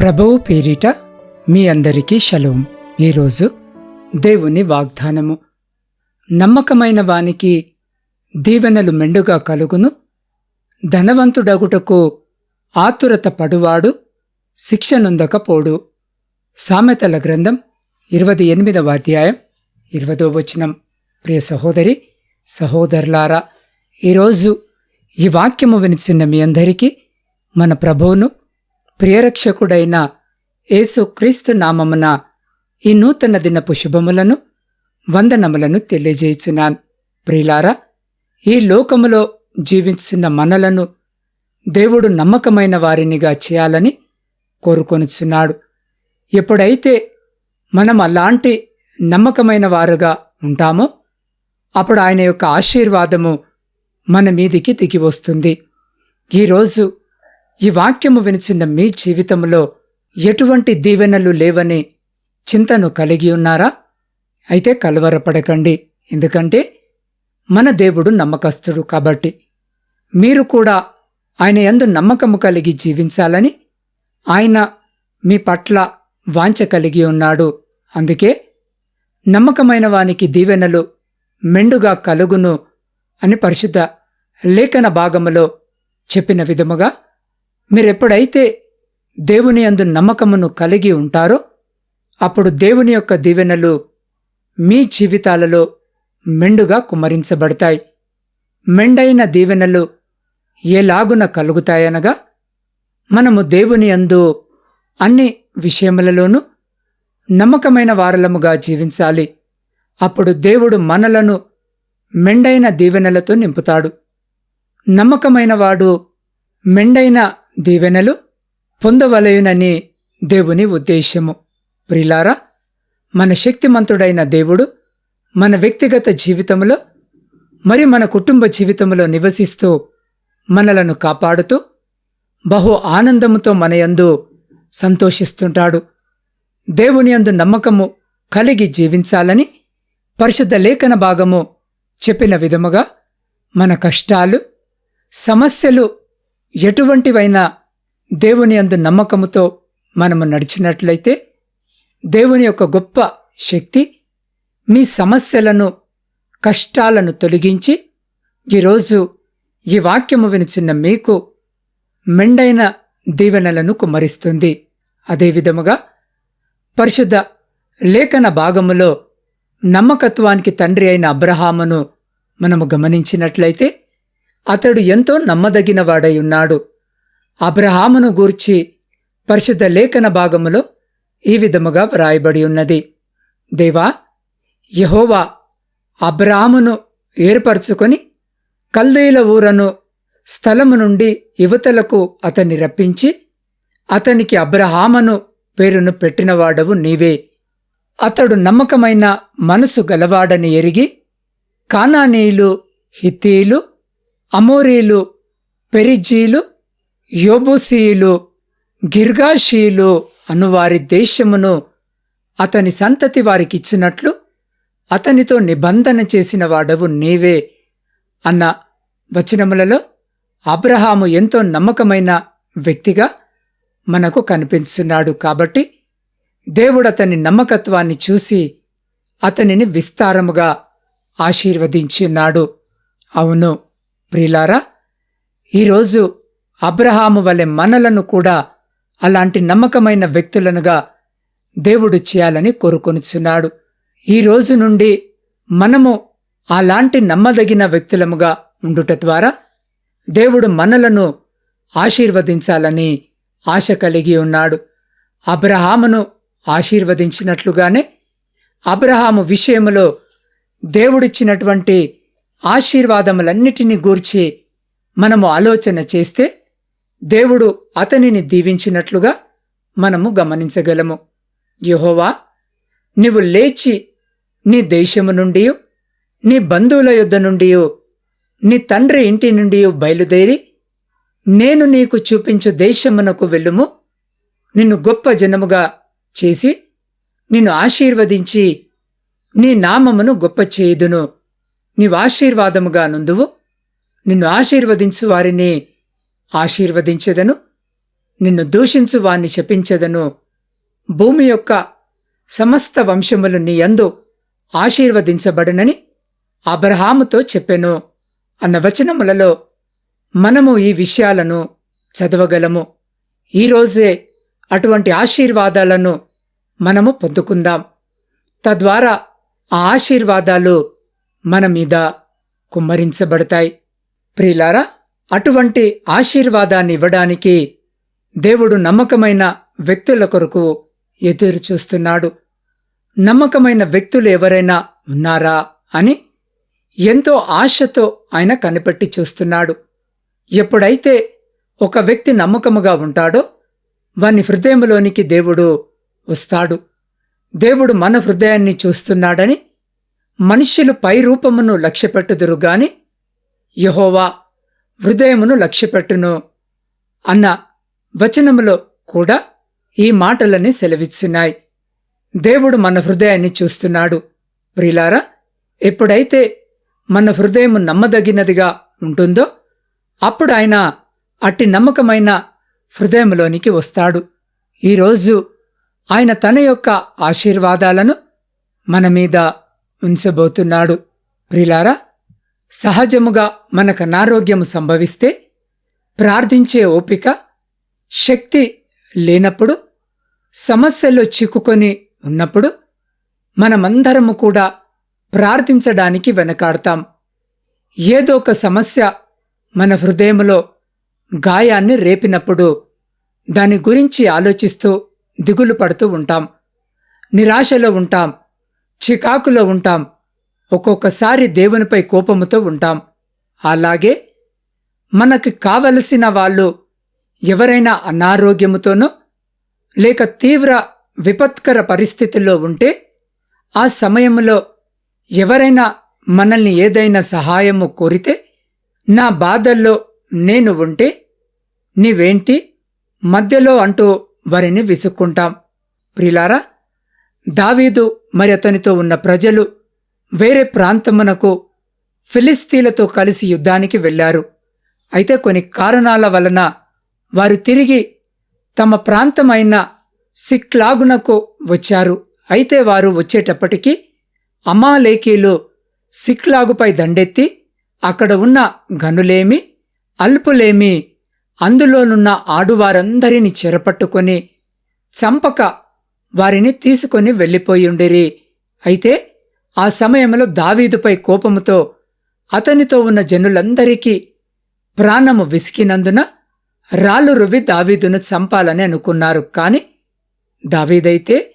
ప్రభువు పేరిట మీ అందరికీ షలోం. ఈరోజు దేవుని వాగ్దానము. నమ్మకమైన వానికి దీవెనలు మెండుగా కలుగును. ధనవంతుడగుటకు ఆతురత పడువాడు శిక్షనుందకపోడు సామెతల గ్రంథం ఇరవై ఎనిమిదవ అధ్యాయం ఇరవదో వచనం. ప్రియ సహోదరి సహోదరులారా ఈరోజు ఈ వాక్యము వినిచిన మీ అందరికీ మన ప్రభువును ప్రియరక్షకుడైన యేసుక్రీస్తు నామమున ఈ నూతన దినపు శుభములను వందనములను తెలియజేయుచున్నాను. ప్రియులారా ఈ లోకములో జీవించున్న మనలను దేవుడు నమ్మకమైన వారినిగా చేయాలని కోరుకొనుచున్నాడు. ఎప్పుడైతే మనం అలాంటి నమ్మకమైన వారుగా ఉంటామో అప్పుడు ఆయన యొక్క ఆశీర్వాదము మన మీదికి దిగి వస్తుంది. ఈరోజు ఈ వాక్యము వినిచిన మీ జీవితంలో ఎటువంటి దీవెనలు లేవని చింతను కలిగి ఉన్నారా? అయితే కలవరపడకండి. ఎందుకంటే మన దేవుడు నమ్మకస్తుడు కాబట్టి. మీరు కూడా ఆయన యందు నమ్మకము కలిగి జీవించాలని ఆయన మీ పట్ల వాంఛ కలిగి ఉన్నాడు. అందుకే నమ్మకమైన వానికి దీవెనలు మెండుగా కలుగును అని పరిశుద్ధ లేఖన భాగములో చెప్పిన విధముగా మీరెప్పుడైతే దేవుని అందు నమ్మకమును కలిగి ఉంటారో అప్పుడు దేవుని యొక్క దీవెనలు మీ జీవితాలలో మెండుగా కుమ్మరించబడతాయి. మెండైన దీవెనలు ఎలాగున కలుగుతాయనగా మనము దేవుని అందు అన్ని విషయములలోనూ నమ్మకమైన వారలముగా జీవించాలి. అప్పుడు దేవుడు మనలను మెండైన దీవెనలతో నింపుతాడు. నమ్మకమైన వాడు మెండైన దీవెనలు పొందవలయునని దేవుని ఉద్దేశ్యము. ప్రిలారా మన శక్తిమంతుడైన దేవుడు మన వ్యక్తిగత జీవితంలో మరి మన కుటుంబ జీవితంలో నివసిస్తూ మనలను కాపాడుతూ బహు ఆనందముతో మనయందు సంతోషిస్తుంటాడు. దేవుని అందు నమ్మకము కలిగి జీవించాలని పరిశుద్ధ లేఖన భాగము చెప్పిన విధముగా మన కష్టాలు సమస్యలు ఎటువంటివైనా దేవుని అందు నమ్మకముతో మనము నడిచినట్లయితే దేవుని యొక్క గొప్ప శక్తి మీ సమస్యలను కష్టాలను తొలగించి ఈరోజు ఈ వాక్యము వినిచిన్న మీకు మెండైన దీవెనలను కుమ్మరిస్తుంది. అదేవిధముగా పరిశుద్ధ లేఖన భాగములో నమ్మకత్వానికి తండ్రి అయిన అబ్రహామును మనము గమనించినట్లయితే అతడు ఎంతో నమ్మదగినవాడై ఉన్నాడు. అబ్రహామును గూర్చి పరిశుద్ధ లేఖన భాగములో ఈ విధముగా వ్రాయబడి ఉన్నది. దేవా యహోవా అబ్రహామును ఏర్పరచుకొని కల్దీల ఊరను స్థలము నుండి యువతలకు అతన్ని రప్పించి అతనికి అబ్రహామను పేరును పెట్టినవాడవు నీవే. అతడు నమ్మకమైన మనసు గలవాడని ఎరిగి కానానీయులు హిత్తీలు అమోరీలు పెరిజీలు యోబుసీయులు గిర్గాషీలు అనువారి దేశమును అతని సంతతి వారికిచ్చినట్లు అతనితో నిబంధన చేసిన వాడవు నీవే అన్న వచనములలో అబ్రహాము ఎంతో నమ్మకమైన వ్యక్తిగా మనకు కనిపిస్తున్నాడు కాబట్టి దేవుడు అతని నమ్మకత్వాన్ని చూసి అతనిని విస్తారముగా ఆశీర్వదించున్నాడు. అవును. ప్రిలారా ఈరోజు అబ్రహాము వలె మనలను కూడా అలాంటి నమ్మకమైన వ్యక్తులనుగా దేవుడు చేయాలని కోరుకొనుచున్నాడు. ఈ రోజు నుండి మనము అలాంటి నమ్మదగిన వ్యక్తులముగా ఉండుట ద్వారా దేవుడు మనలను ఆశీర్వదించాలని ఆశ కలిగి ఉన్నాడు. అబ్రహామును ఆశీర్వదించినట్లుగానే అబ్రహాము విషయములో దేవుడిచ్చినటువంటి ఆశీర్వాదములన్నిటినీ గూర్చి మనము ఆలోచన చేస్తే దేవుడు అతనిని దీవించినట్లుగా మనము గమనించగలము. యహోవా నీవు లేచి నీ దేశము నుండి నీ బంధువుల యొద్ద నుండి నీ తండ్రి ఇంటి నుండి బయలుదేరి నేను నీకు చూపించు దేశమునకు వెళ్ళుము. నిన్ను గొప్ప జనముగా చేసి నిన్ను ఆశీర్వదించి నీ నామమును గొప్ప చేయుదును. నీవు ఆశీర్వాదముగా నుందువు నిన్ను ఆశీర్వదించు వారిని ఆశీర్వదించెదను. నిన్ను దూషించు వాణ్ణి శపించెదను. భూమి యొక్క సమస్త వంశములు నీ యందు ఆశీర్వదించబడునని అబ్రహాముతో చెప్పెను. అన్న వచనములలో మనము ఈ విషయాలను చదవగలము. ఈరోజే అటువంటి ఆశీర్వాదాలను మనము పొందుకుందాం. తద్వారా ఆ ఆశీర్వాదాలు మన మీద కుమ్మరించబడతాయి. ప్రిలారా అటువంటి ఆశీర్వాదాన్ని ఇవ్వడానికి దేవుడు నమ్మకమైన వ్యక్తుల కొరకు ఎదురు చూస్తున్నాడు. నమ్మకమైన వ్యక్తులు ఎవరైనా ఉన్నారా అని ఎంతో ఆశతో ఆయన కనిపెట్టి చూస్తున్నాడు. ఎప్పుడైతే ఒక వ్యక్తి నమ్మకముగా ఉంటాడో వాని హృదయంలోనికి దేవుడు వస్తాడు. దేవుడు మన హృదయాన్ని చూస్తున్నాడని మనుష్యులు పై రూపమును లక్ష్యపెట్టుదురు గాని యహోవా హృదయమును లక్ష్యపెట్టును అన్న వచనములో కూడా ఈ మాటలని సెలవిస్తున్నాయి దేవుడు మన హృదయాన్ని చూస్తున్నాడు. ప్రిలారా ఎప్పుడైతే మన హృదయం నమ్మదగినదిగా ఉంటుందో అప్పుడు ఆయన అట్టి నమ్మకమైన హృదయంలోనికి వస్తాడు. ఈరోజు ఆయన తన యొక్క ఆశీర్వాదాలను మన మీద ఉంచబోతున్నాడు. ప్రిలారా సహజముగా మనకు అనారోగ్యము సంభవిస్తే ప్రార్థించే ఓపిక శక్తి లేనప్పుడు సమస్యల్లో చిక్కుకొని ఉన్నప్పుడు మనమందరము కూడా ప్రార్థించడానికి వెనకాడతాం. ఏదో ఒక సమస్య మన హృదయంలో గాయాన్ని రేపినప్పుడు దాని గురించి ఆలోచిస్తూ దిగులు పడుతూ ఉంటాం. నిరాశలో ఉంటాం. చికాకులో ఉంటాం. ఒక్కొక్కసారి దేవునిపై కోపముతో ఉంటాం. అలాగే మనకి కావలసిన వాళ్ళు ఎవరైనా అనారోగ్యముతోనో లేక తీవ్ర విపత్కర పరిస్థితుల్లో ఉంటే ఆ సమయంలో ఎవరైనా మనల్ని ఏదైనా సహాయము కోరితే నా బాధల్లో నేను ఉంటే నీవేంటి? మధ్యలో అంటూ వారిని విసుక్కుంటాం. ప్రిలారా దావీదు మరి అతనితో ఉన్న ప్రజలు వేరే ప్రాంతమునకు ఫిలిస్తీన్లతో కలిసి యుద్ధానికి వెళ్ళారు అయితే కొన్ని కారణాల వలన వారు తిరిగి తమ ప్రాంతమైన సిక్లాగునకు వచ్చారు. అయితే వారు వచ్చేటప్పటికి అమాలేకీలు సిక్లాగుపై దండెత్తి అక్కడ ఉన్న గనులేమి అల్పులేమి అందులోనున్న ఆడువారందరినీ చెరపట్టుకొని చంపక వారిని తీసుకొని వెళ్ళిపోయుండిరి. అయితే ఆ సమయంలో దావీదుపై కోపముతో అతనితో ఉన్న జనులందరికీ ప్రాణము విసికినందున రాళ్ళు రువి దావీదును చంపాలని అనుకున్నారు. కాని దావీదైతే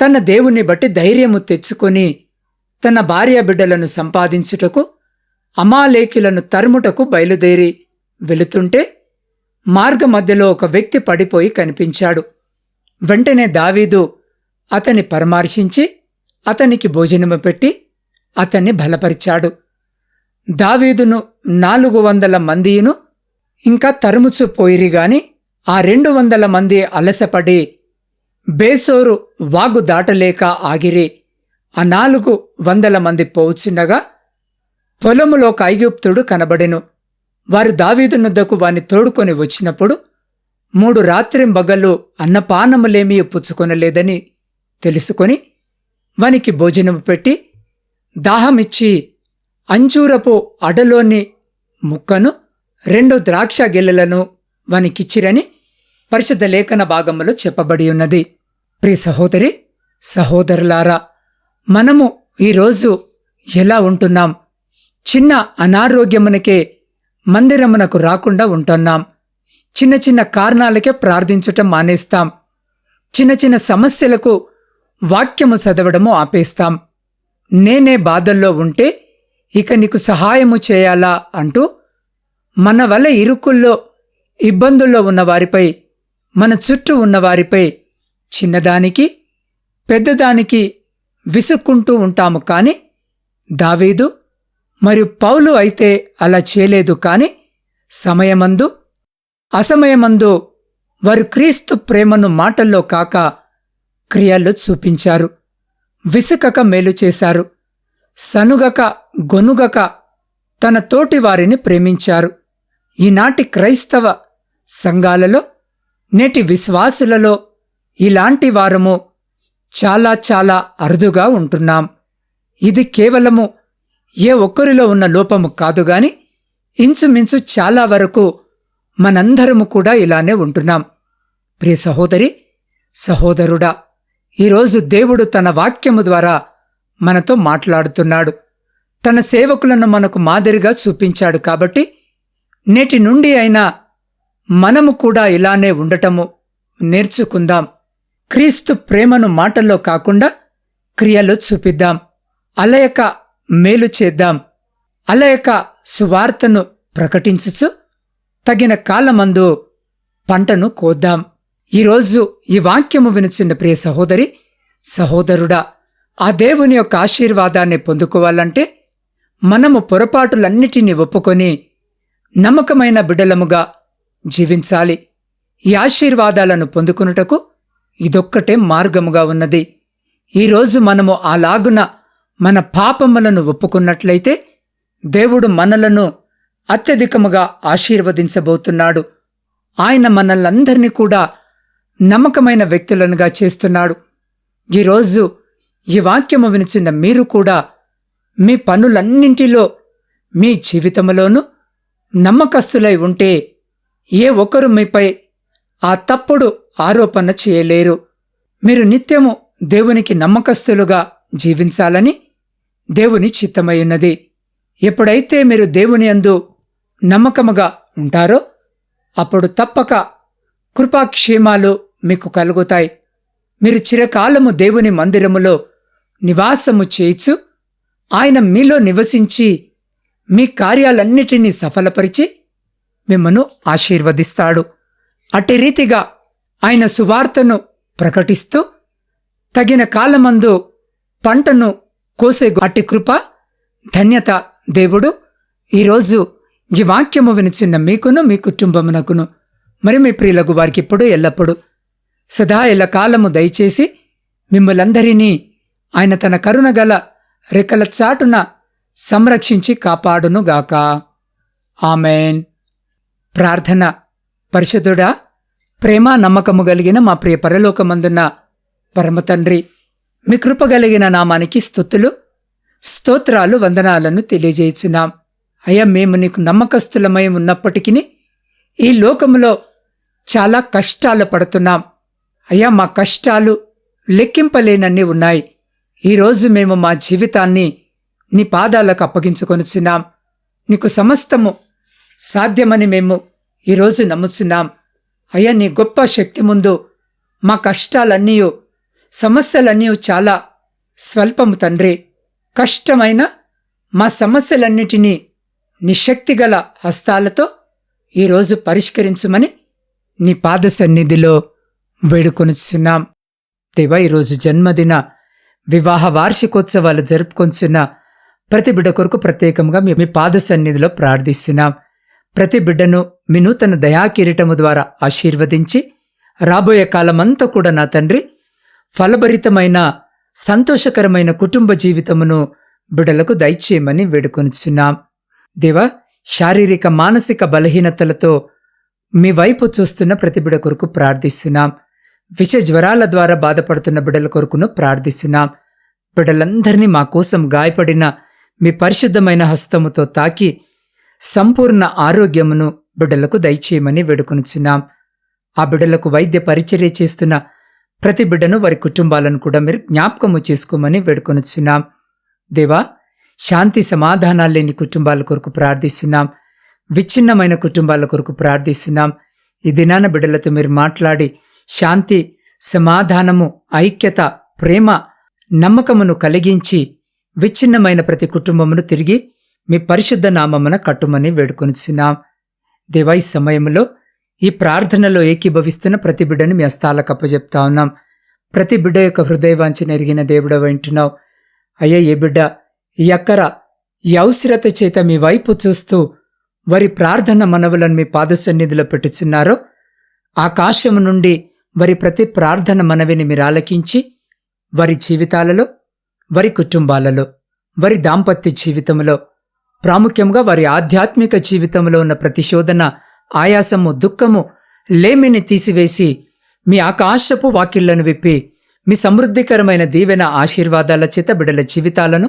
తన దేవుని బట్టి ధైర్యము తెచ్చుకొని తన భార్యాబిడ్డలను సంపాదించుటకు అమాలేకిలను తరుముటకు బయలుదేరి వెళుతుంటే మార్గ మధ్యలో ఒక వ్యక్తి పడిపోయి కనిపించాడు. వెంటనే దావీదు అతన్ని పరామర్శించి అతనికి భోజనము పెట్టి అతన్ని బలపరిచాడు. దావీదును నాలుగు వందల మందియును ఇంకా తరుముచు పోయిరిగాని ఆ రెండు వందల మంది అలసపడి బేసోరు వాగు దాటలేక ఆగిరి. ఆ నాలుగు వందల మంది పోవుచుండగా పొలములో ఒక ఐగుప్తుడు కనబడెను. వారు దావీదునుద్దకు వాని తోడుకొని వచ్చినప్పుడు మూడు రాత్రింబగళ్ళు అన్నపానములేమీ పుచ్చుకొనలేదని తెలుసుకొని వానికి భోజనము పెట్టి దాహమిచ్చి అంజూరపు అడలోని ముక్కను రెండు ద్రాక్ష గిల్లలను వానికిచ్చిరని పరిశుద్ధ లేఖన భాగములో చెప్పబడి ఉన్నది. ప్రియ సహోదరి సహోదరులారా మనము ఈరోజు ఎలా ఉంటున్నాం? చిన్న అనారోగ్యమునకే మందిరమునకు రాకుండా ఉంటున్నాం. చిన్న చిన్న కారణాలకే ప్రార్థించటం మానేస్తాం. చిన్న చిన్న సమస్యలకు వాక్యము చదవడము ఆపేస్తాం. నేనే బాధల్లో ఉంటే ఇక నీకు సహాయము చేయాలా అంటూ మన వల్ల ఇరుకుల్లో ఇబ్బందుల్లో ఉన్నవారిపై మన చుట్టూ ఉన్నవారిపై చిన్నదానికి పెద్దదానికి విసుక్కుంటూ ఉంటాము కాని దావీదు మరియు పౌలు అయితే అలా చేయలేదు కాని సమయమందు అసమయమందు వారు క్రీస్తు ప్రేమను మాటల్లో కాక క్రియల్లో చూపించారు. విసుకక మేలు చేశారు. సనుగక గొనుగక తన తోటి వారిని ప్రేమించారు. ఈనాటి క్రైస్తవ సంఘాలలో నేటి విశ్వాసులలో ఇలాంటి వారము చాలా చాలా అరుదుగా ఉంటున్నాం. ఇది కేవలము ఏ ఒక్కరిలో ఉన్న లోపము కాదు గాని ఇంచుమించు చాలా వరకు మనందరము కూడా ఇలానే ఉంటున్నాం. ప్రియ సహోదరి సహోదరుడా ఈరోజు దేవుడు తన వాక్యము ద్వారా మనతో మాట్లాడుతున్నాడు. తన సేవకులను మనకు మాదిరిగా చూపించాడు కాబట్టి నేటి నుండి అయినా మనము కూడా ఇలానే ఉండటము నేర్చుకుందాం. క్రీస్తు ప్రేమను మాటల్లో కాకుండా క్రియలో చూపిద్దాం. అలయక మేలు చేద్దాం. అలయక సువార్తను ప్రకటించుచు తగిన కాలమందు పంటను కోద్దాం. ఈరోజు ఈ వాక్యము వినుచున్న ప్రియ సహోదరి సహోదరుడా ఆ దేవుని యొక్క ఆశీర్వాదాన్ని పొందుకోవాలంటే మనము పొరపాటులన్నిటినీ ఒప్పుకొని నమ్మకమైన బిడలముగా జీవించాలి. ఈ ఆశీర్వాదాలను పొందుకునుటకు ఇదొక్కటే మార్గముగా ఉన్నది. ఈరోజు మనము అలాగున మన పాపములను ఒప్పుకున్నట్లయితే దేవుడు మనలను అత్యధికముగా ఆశీర్వదించబోతున్నాడు. ఆయన మనల్నందరినీ కూడా నమ్మకమైన వ్యక్తులనుగా చేస్తున్నాడు. ఈరోజు ఈ వాక్యము వినిచిన మీరు కూడా మీ పనులన్నింటిలో మీ జీవితంలోనూ నమ్మకస్తులై ఉంటే ఏ ఒక్కరు మీపై ఆ తప్పుడు ఆరోపణ చేయలేరు. మీరు నిత్యము దేవునికి నమ్మకస్తులుగా జీవించాలని దేవుని చిత్తమైనది ఎప్పుడైతే మీరు దేవుని అందు నమ్మకముగా ఉంటారో అప్పుడు తప్పక కృపాక్షేమాలు మీకు కలుగుతాయి. మీరు చిరకాలము దేవుని మందిరములో నివాసము చేయిచు ఆయన మీలో నివసించి మీ కార్యాలన్నిటినీ సఫలపరిచి మిమ్మను ఆశీర్వదిస్తాడు. అట్టి రీతిగా ఆయన సువార్తను ప్రకటిస్తూ తగిన కాలమందు పంటను కోసే అట్టి కృప ధన్యత దేవుడు ఈరోజు ఈ వాక్యము వినిచిన్న మీకును మీ కుటుంబమునకును మరి మీ ప్రియులకు వారికి ఎల్లప్పుడూ. సదా ఎల్ల కాలము దయచేసి మిమ్మలందరినీ ఆయన తన కరుణ గల రెక్కల చాటున సంరక్షించి కాపాడునుగాక. ఆమెన్. ప్రార్థన. పరిశుద్ధుడా ప్రేమ నమ్మకము కలిగిన మా ప్రియ పరలోకమందున్న పరమతండ్రి మీ కృప కలిగిన నామానికి స్థుతులు స్తోత్రాలు వందనాలను తెలియజేయుచున్నాం. అయ్యా మేము నీకు నమ్మకస్తులమై ఉన్నప్పటికీ ఈ లోకములో చాలా కష్టాలు పడుతున్నాం. అయ్యా మా కష్టాలు లెక్కింపలేనన్ని ఉన్నాయి. ఈరోజు మేము మా జీవితాన్ని నీ పాదాలకు అప్పగించుకొనుచున్నాం నీకు సమస్తము సాధ్యమని మేము ఈరోజు నమ్ముచున్నాం. అయ్యా నీ గొప్ప శక్తి ముందు మా కష్టాలన్నీ సమస్యలన్నీ చాలా స్వల్పము తండ్రి. కష్టమైన మా సమస్యలన్నిటినీ నిశక్తిగల హస్తాలతో ఈరోజు పరిష్కరించుమని నీ పాద సన్నిధిలో వేడుకొనుచున్నాం. దేవా ఈరోజు జన్మదిన వివాహ వార్షికోత్సవాలు జరుపుకొంచున్న ప్రతి బిడ్డ కొరకు ప్రత్యేకంగా మీ పాద సన్నిధిలో ప్రార్థిస్తున్నాం. ప్రతి బిడ్డను మీ నూతన దయాకిరీటము ద్వారా ఆశీర్వదించి రాబోయే కాలమంతా కూడా నా తండ్రి ఫలభరితమైన సంతోషకరమైన కుటుంబ జీవితమును బిడలకు దయచేయమని వేడుకొనిచున్నాం. దేవా శారీరక మానసిక బలహీనతలతో మీ వైపు చూస్తున్న ప్రతి బిడ కొరకు ప్రార్థిస్తున్నాం. విష జ్వరాల ద్వారా బాధపడుతున్న బిడల కొరకును ప్రార్థిస్తున్నాం. బిడలందరినీ మా కోసం గాయపడిన మీ పరిశుద్ధమైన హస్తముతో తాకి సంపూర్ణ ఆరోగ్యమును బిడ్డలకు దయచేయమని వేడుకొనుచున్నాం. ఆ బిడ్డలకు వైద్య పరిచర్య చేస్తున్న ప్రతి బిడ్డను వారి కుటుంబాలను కూడా మీరు జ్ఞాపకము చేసుకోమని వేడుకొనుచున్నాం. దేవా శాంతి సమాధానాలు లేని కుటుంబాల కొరకు ప్రార్థిస్తున్నాం. విచ్ఛిన్నమైన కుటుంబాల కొరకు ప్రార్థిస్తున్నాం. ఈ దినాన బిడ్డలతో మీరు మాట్లాడి శాంతి సమాధానము ఐక్యత ప్రేమ నమ్మకమును కలిగించి విచ్ఛిన్నమైన ప్రతి కుటుంబమును తిరిగి మీ పరిశుద్ధ నామమున కట్టుమని వేడుకొనిచున్నాం. దేవా ఈ సమయంలో ఈ ప్రార్థనలో ఏకీభవిస్తున్న ప్రతి బిడ్డను మీ అస్తాలకు అప్పజెప్తా ఉన్నాం. ప్రతి బిడ్డ యొక్క హృదయవాంఛన ఎరిగిన దేవుడ వింటున్నావు అయ్యా ఏ బిడ్డ ఎక్కర యౌశ్రత చేత మీ వైపు చూస్తూ వారి ప్రార్థన మనవులను మీ పాదసన్నిధిలో పెట్టుచున్నారో ఆకాశము నుండి వారి ప్రతి ప్రార్థన మనవిని మీరు ఆలకించి వారి జీవితాలలో వారి కుటుంబాలలో వారి దాంపత్య జీవితంలో ప్రాముఖ్యంగా వారి ఆధ్యాత్మిక జీవితంలో ఉన్న ప్రతిశోధన ఆయాసము దుఃఖము లేమిని తీసివేసి మీ ఆకాశపు వాకిళ్ళను విప్పి మీ సమృద్ధికరమైన దీవెన ఆశీర్వాదాల చేత బిడల జీవితాలను